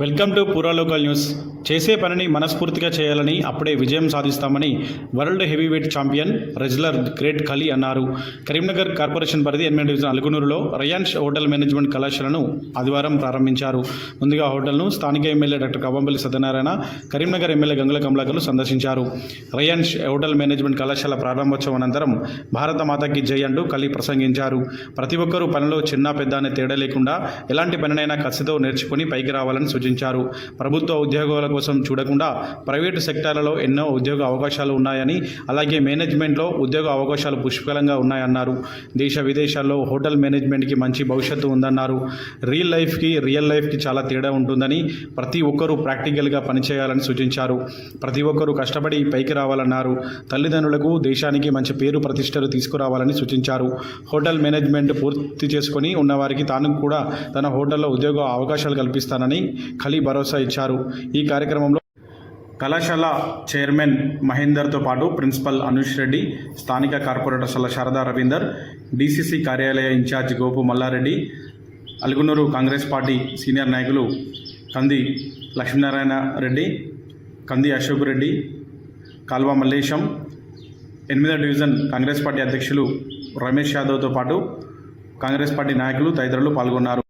Welcome to పురాలోకల్ news. చేసే పనిని మనస్ఫూర్తిగా చేయాలని అప్పుడే విజయం సాధిస్తామని world heavyweight champion wrestler great Khali అన్నారు. కరీంనగర్ కార్పొరేషన్ పరిధి ఎనిమిది డివిజన్ అలుగునూరులో రయాన్స్ హోటల్ మేనేజ్మెంట్ కళాశాలను ఆదివారం ప్రారంభించారు. ముందుగా హోటల్ను స్థానిక MLA doctor Kavvampalli Satyanarayana Karimnagar MLA Gangula కమలాకర్లు సందర్శించారు. రయాన్స్ హోటల్ మేనేజ్మెంట్ కళాశాల ప్రారంభోత్సవం అనంతరం భారత మాతకి జై అంటూ కలి ప్రసంగించారు. ప్రతి ఒక్కరూ పనిలో చిన్న పెద్ద అనే తేడా లేకుండా ఎలాంటి పనినైనా కసితో నేర్చుకుని పైకి రావాలని సూచించారు ప్రభుత్వ ఉద్యోగాల కోసం చూడకుండా ప్రైవేటు సెక్టార్లలో ఎన్నో ఉద్యోగ అవకాశాలు ఉన్నాయని అలాగే మేనేజ్మెంట్లో ఉద్యోగ అవకాశాలు పుష్కలంగా ఉన్నాయన్నారు. దేశ విదేశాల్లో హోటల్ మేనేజ్మెంట్కి మంచి భవిష్యత్తు ఉందన్నారు. రియల్ లైఫ్కి రియల్ లైఫ్కి చాలా తేడా ఉంటుందని ప్రతి ఒక్కరూ ప్రాక్టికల్గా పనిచేయాలని సూచించారు. ప్రతి ఒక్కరూ కష్టపడి పైకి రావాలన్నారు. తల్లిదండ్రులకు దేశానికి మంచి పేరు ప్రతిష్టలు తీసుకురావాలని సూచించారు. హోటల్ మేనేజ్మెంట్ పూర్తి చేసుకొని ఉన్నవారికి తాను కూడా తన హోటల్లో ఉద్యోగ అవకాశాలు కల్పిస్తానని ఖలీ భరోసా ఇచ్చారు. ఈ కార్యక్రమంలో కళాశాల చైర్మన్ మహేందర్తో పాటు ప్రిన్సిపల్ అనుష్ రెడ్డి స్థానిక కార్పొరేటర్ల శారదా రవీందర్ డీసీసీ కార్యాలయ incharge Gopu Mallareddy Alugunur Congress party senior నాయకులు కంది లక్ష్మీనారాయణ రెడ్డి కంది అశోక్ రెడ్డి కాల్వ మల్లేశం ఎనిమిదో డివిజన్ కాంగ్రెస్ పార్టీ అధ్యక్షులు రమేష్ యాదవ్తో పాటు కాంగ్రెస్ పార్టీ నాయకులు తదితరులు పాల్గొన్నారు.